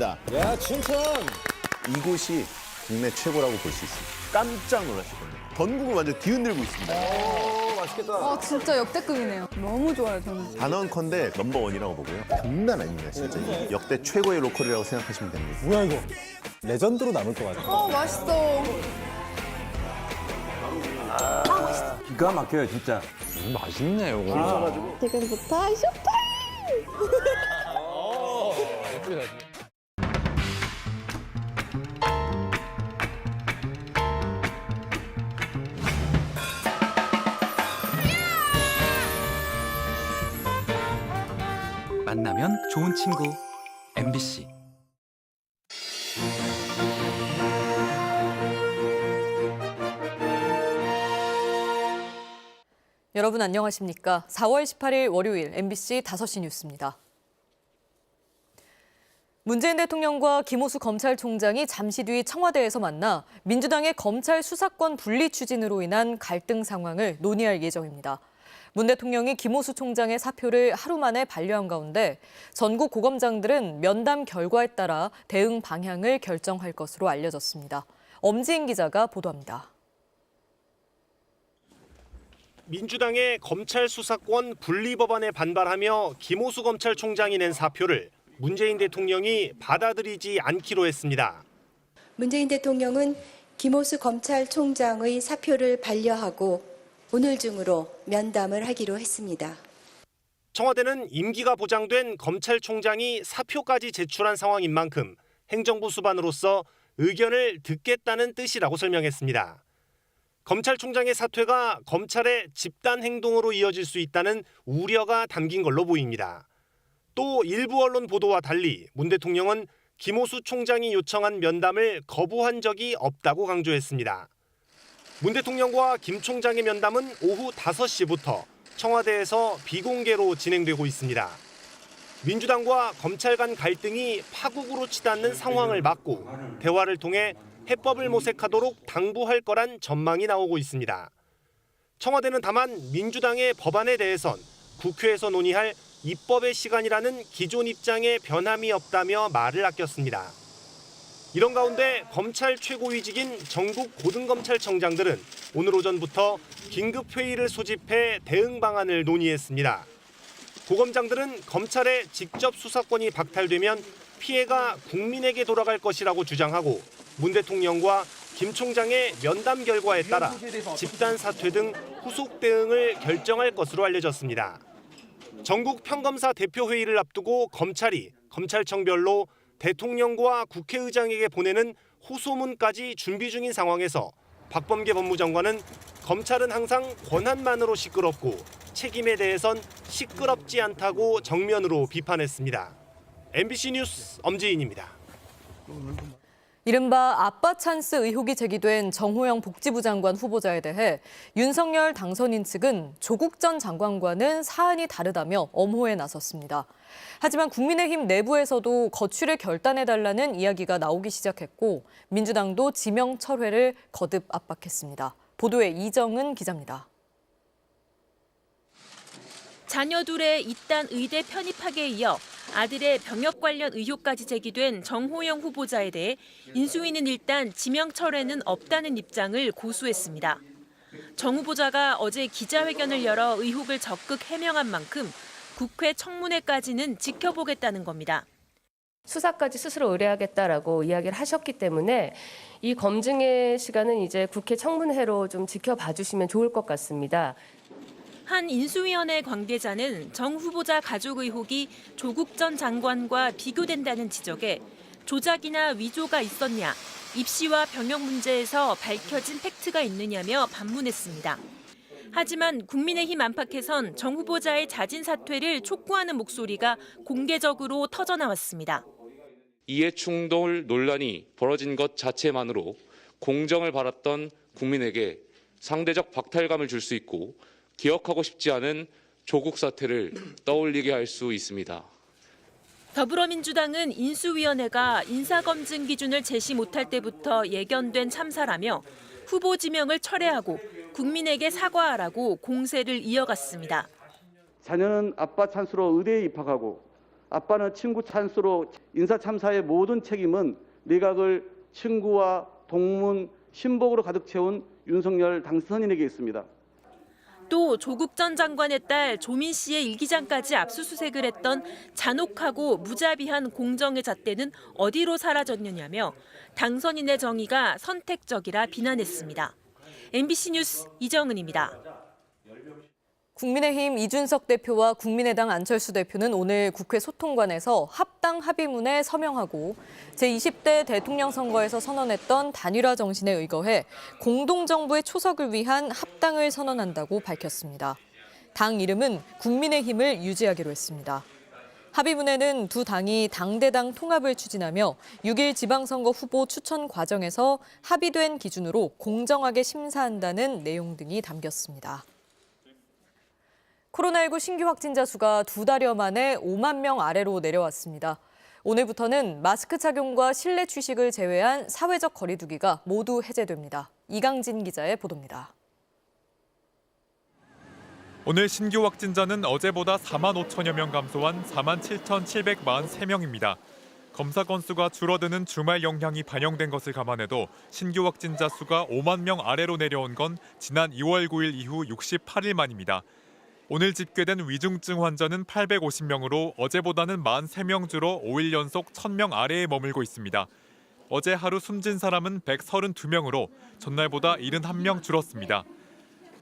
야 춘천. 이곳이 국내 최고라고 볼 수 있습니다. 깜짝 놀라실 겁니다. 전국을 완전 뒤흔들고 있습니다. 오 맛있겠다. 아 진짜 역대급이네요. 너무 좋아요 저는. 단언컨대 넘버원이라고 보고요. 장난 아닙니다, 진짜. 이 역대 최고의 로컬이라고 생각하시면 됩니다. 뭐야 이거? 레전드로 남을 것 같아. 어 맛있어. 기가 막혀요 진짜. 지금부터 쇼타임! 만나면 좋은 친구 MBC 여러분 안녕하십니까? 4월 18일 월요일 MBC 5시 뉴스입니다. 문재인 대통령과 김호수 검찰총장이 잠시 뒤 청와대에서 만나 민주당의 검찰 수사권 분리 추진으로 인한 갈등 상황을 논의할 예정입니다. 문 대통령이 김호수 총장의 사표를 하루 만에 반려한 가운데 전국 고검장들은 면담 결과에 따라 대응 방향을 결정할 것으로 알려졌습니다. 엄지인 기자가 보도합니다. 민주당의 검찰 수사권 분리 법안에 반발하며 김호수 검찰총장이 낸 사표를 문재인 대통령이 받아들이지 않기로 했습니다. 문재인 대통령은 김호수 검찰총장의 사표를 반려하고 오늘 중으로 면담을 하기로 했습니다. 청와대는 임기가 보장된 검찰총장이 사표까지 제출한 상황인 만큼 행정부 수반으로서 의견을 듣겠다는 뜻이라고 설명했습니다. 검찰총장의 사퇴가 검찰의 집단 행동으로 이어질 수 있다는 우려가 담긴 걸로 보입니다. 또 일부 언론 보도와 달리 문 대통령은 김호수 총장이 요청한 면담을 거부한 적이 없다고 강조했습니다. 문 대통령과 김 총장의 면담은 오후 5시부터 청와대에서 비공개로 진행되고 있습니다. 민주당과 검찰 간 갈등이 파국으로 치닫는 상황을 막고 대화를 통해 해법을 모색하도록 당부할 거란 전망이 나오고 있습니다. 청와대는 다만 민주당의 법안에 대해선 국회에서 논의할 입법의 시간이라는 기존 입장에 변함이 없다며 말을 아꼈습니다. 이런 가운데 검찰 최고위직인 전국 고등검찰청장들은 오늘 오전부터 긴급 회의를 소집해 대응 방안을 논의했습니다. 고검장들은 검찰의 직접 수사권이 박탈되면 피해가 국민에게 돌아갈 것이라고 주장하고 문 대통령과 김 총장의 면담 결과에 따라 집단 사퇴 등 후속 대응을 결정할 것으로 알려졌습니다. 전국 평검사 대표 회의를 앞두고 검찰이 검찰청별로 대통령과 국회의장에게 보내는 호소문까지 준비 중인 상황에서 박범계 법무장관은 검찰은 항상 권한만으로 시끄럽고 책임에 대해선 시끄럽지 않다고 정면으로 비판했습니다. MBC 뉴스 엄지인입니다. 이른바 아빠 찬스 의혹이 제기된 정호영 복지부 장관 후보자에 대해 윤석열 당선인 측은 조국 전 장관과는 사안이 다르다며 엄호에 나섰습니다. 하지만 국민의힘 내부에서도 거취를 결단해달라는 이야기가 나오기 시작했고 민주당도 지명 철회를 거듭 압박했습니다. 보도에 이정은 기자입니다. 자녀 둘의 이딴 의대 편입학에 이어 아들의 병역 관련 의혹까지 제기된 정호영 후보자에 대해 인수위는 일단 지명 철회는 없다는 입장을 고수했습니다. 정 후보자가 어제 기자회견을 열어 의혹을 적극 해명한 만큼 국회 청문회까지는 지켜보겠다는 겁니다. 수사까지 스스로 의뢰하겠다라고 이야기를 하셨기 때문에 이 검증의 시간은 이제 국회 청문회로 좀 지켜봐 주시면 좋을 것 같습니다. 한 인수위원회 관계자는 정 후보자 가족 의혹이 조국 전 장관과 비교된다는 지적에 조작이나 위조가 있었냐, 입시와 병역 문제에서 밝혀진 팩트가 있느냐며 반문했습니다. 하지만 국민의힘 안팎에선 정 후보자의 자진 사퇴를 촉구하는 목소리가 공개적으로 터져나왔습니다. 이해충돌 논란이 벌어진 것 자체만으로 공정을 바랐던 국민에게 상대적 박탈감을 줄 수 있고 기억하고 싶지 않은 조국 사태를 떠올리게 할 수 있습니다. 더불어민주당은 인수위원회가 인사검증 기준을 제시 못할 때부터 예견된 참사라며 후보 지명을 철회하고 국민에게 사과하라고 공세를 이어갔습니다. 자녀는 아빠 찬스로 의대에 입학하고 아빠는 친구 찬스로 인사 참사의 모든 책임은 내각을 친구와 동문, 신복으로 가득 채운 윤석열 당선인에게 있습니다. 또 조국 전 장관의 딸 조민 씨의 일기장까지 압수수색을 했던 잔혹하고 무자비한 공정의 잣대는 어디로 사라졌느냐며 당선인의 정의가 선택적이라 비난했습니다. MBC 뉴스 이정은입니다. 국민의힘 이준석 대표와 국민의당 안철수 대표는 오늘 국회 소통관에서 합당 합의문에 서명하고 제20대 대통령 선거에서 선언했던 단일화 정신에 의거해 공동정부의 초석을 위한 합당을 선언한다고 밝혔습니다. 당 이름은 국민의힘을 유지하기로 했습니다. 합의문에는 두 당이 당대당 통합을 추진하며 6일 지방선거 후보 추천 과정에서 합의된 기준으로 공정하게 심사한다는 내용 등이 담겼습니다. 코로나19 신규 확진자 수가 두 달여 만에 5만 명 아래로 내려왔습니다. 오늘부터는 마스크 착용과 실내 취식을 제외한 사회적 거리두기가 모두 해제됩니다. 이강진 기자의 보도입니다. 오늘 신규 확진자는 어제보다 4만 5천여 명 감소한 4만 7,743명입니다. 검사 건수가 줄어드는 주말 영향이 반영된 것을 감안해도 신규 확진자 수가 5만 명 아래로 내려온 건 지난 2월 9일 이후 68일 만입니다. 오늘 집계된 위중증 환자는 850명으로 어제보다는 43명 줄어 5일 연속 1000명 아래에 머물고 있습니다. 어제 하루 숨진 사람은 132명으로 전날보다 71명 줄었습니다.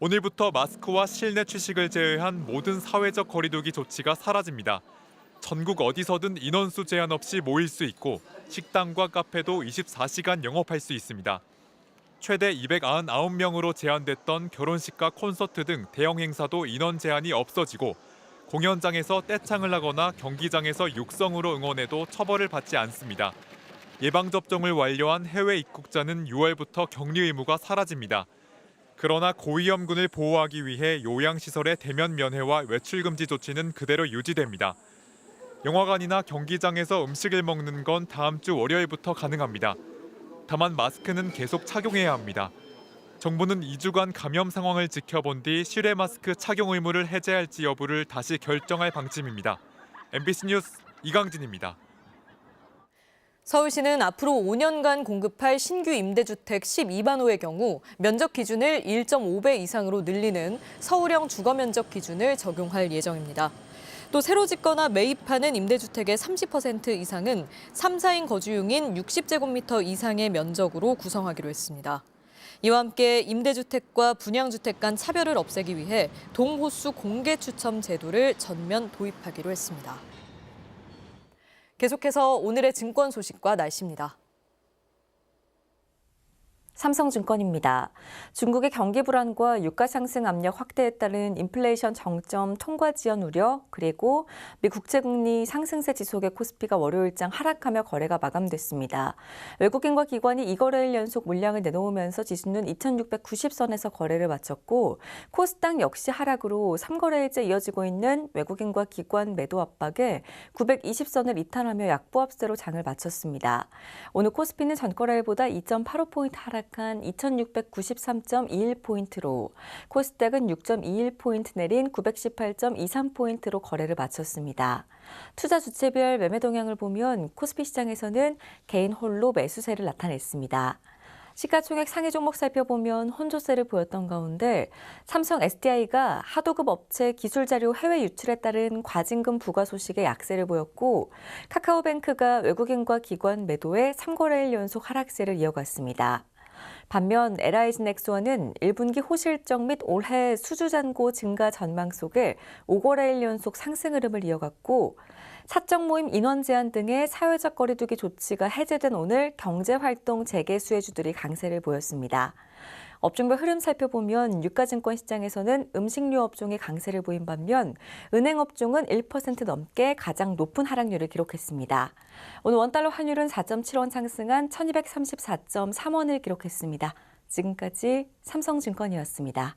오늘부터 마스크와 실내 취식을 제외한 모든 사회적 거리두기 조치가 사라집니다. 전국 어디서든 인원수 제한 없이 모일 수 있고 식당과 카페도 24시간 영업할 수 있습니다. 최대 299명으로 제한됐던 결혼식과 콘서트 등 대형 행사도 인원 제한이 없어지고 공연장에서 떼창을 하거나 경기장에서 육성으로 응원해도 처벌을 받지 않습니다. 예방접종을 완료한 해외 입국자는 6월부터 격리 의무가 사라집니다. 그러나 고위험군을 보호하기 위해 요양시설의 대면 면회와 외출 금지 조치는 그대로 유지됩니다. 영화관이나 경기장에서 음식을 먹는 건 다음 주 월요일부터 가능합니다. 다만 마스크는 계속 착용해야 합니다. 정부는 2주간 감염 상황을 지켜본 뒤 실외 마스크 착용 의무를 해제할지 여부를 다시 결정할 방침입니다. MBC 뉴스 이강진입니다. 서울시는 앞으로 5년간 공급할 신규 임대주택 12만 호의 경우 면적 기준을 1.5배 이상으로 늘리는 서울형 주거 면적 기준을 적용할 예정입니다. 또 새로 짓거나 매입하는 임대주택의 30% 이상은 3, 4인 거주용인 60제곱미터 이상의 면적으로 구성하기로 했습니다. 이와 함께 임대주택과 분양주택 간 차별을 없애기 위해 동호수 공개 추첨 제도를 전면 도입하기로 했습니다. 계속해서 오늘의 증권 소식과 날씨입니다. 삼성증권입니다. 중국의 경기 불안과 유가 상승 압력 확대에 따른 인플레이션 정점 통과 지연 우려, 그리고 미 국제금리 상승세 지속의 코스피가 월요일장 하락하며 거래가 마감됐습니다. 외국인과 기관이 이거래일 연속 물량을 내놓으면서 지수는 2690선에서 거래를 마쳤고 코스닥 역시 하락으로 3거래일째 이어지고 있는 외국인과 기관 매도 압박에 920선을 이탈하며 약보합세로 장을 마쳤습니다. 오늘 코스피는 전거래일보다 2.85포인트 하락 한 2693.21포인트로 코스닥은 6.21포인트 내린 918.23포인트로 거래를 마쳤습니다. 투자 주체별 매매 동향을 보면 코스피 시장에서는 개인 홀로 매수세를 나타냈습니다. 시가총액 상위 종목 살펴보면 혼조세를 보였던 가운데 삼성 SDI가 하도급 업체 기술 자료 해외 유출에 따른 과징금 부과 소식에 약세를 보였고 카카오뱅크가 외국인과 기관 매도에 3거래일 연속 하락세를 이어갔습니다. 반면 LIG넥스원은 1분기 호실적 및 올해 수주잔고 증가 전망 속에 5거래일 연속 상승 흐름을 이어갔고 사적 모임 인원 제한 등의 사회적 거리두기 조치가 해제된 오늘 경제활동 재개 수혜주들이 강세를 보였습니다. 업종별 흐름 살펴보면 유가증권 시장에서는 음식료 업종이 강세를 보인 반면 은행 업종은 1% 넘게 가장 높은 하락률을 기록했습니다. 오늘 원달러 환율은 4.7원 상승한 1234.3원을 기록했습니다. 지금까지 삼성증권이었습니다.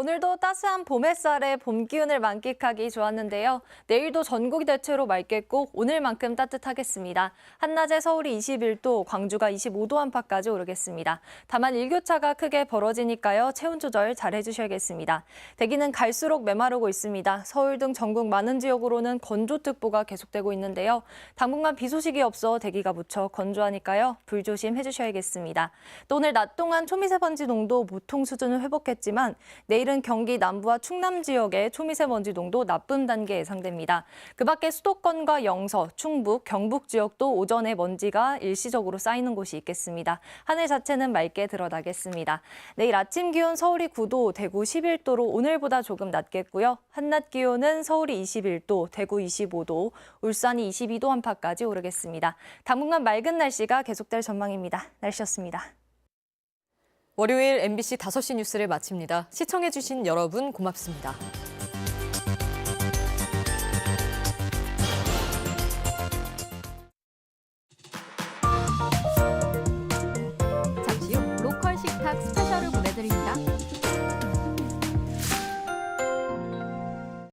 오늘도 따스한 봄 햇살에 봄 기운을 만끽하기 좋았는데요. 내일도 전국이 대체로 맑겠고 오늘만큼 따뜻하겠습니다. 한낮에 서울이 21도, 광주가 25도 안팎까지 오르겠습니다. 다만 일교차가 크게 벌어지니까요. 체온 조절 잘 해주셔야겠습니다. 대기는 갈수록 메마르고 있습니다. 서울 등 전국 많은 지역으로는 건조특보가 계속되고 있는데요. 당분간 비 소식이 없어 대기가 무척 건조하니까요. 불조심 해주셔야겠습니다. 또 오늘 낮 동안 초미세먼지 농도 보통 수준을 회복했지만 내일 은 경기 남부와 충남 지역의 초미세먼지 농도 나쁨 단계 예상됩니다. 그 밖에 수도권과 영서, 충북, 경북 지역도 오전에 먼지가 일시적으로 쌓이는 곳이 있겠습니다. 하늘 자체는 맑게 드러나겠습니다. 내일 아침 기온 서울이 9도, 대구 11도로 오늘보다 조금 낮겠고요. 한낮 기온은 서울이 21도, 대구 25도, 울산이 22도 안팎까지 오르겠습니다. 당분간 맑은 날씨가 계속될 전망입니다. 날씨였습니다. 월요일 MBC 5시 뉴스를 마칩니다. 시청해주신 여러분 고맙습니다.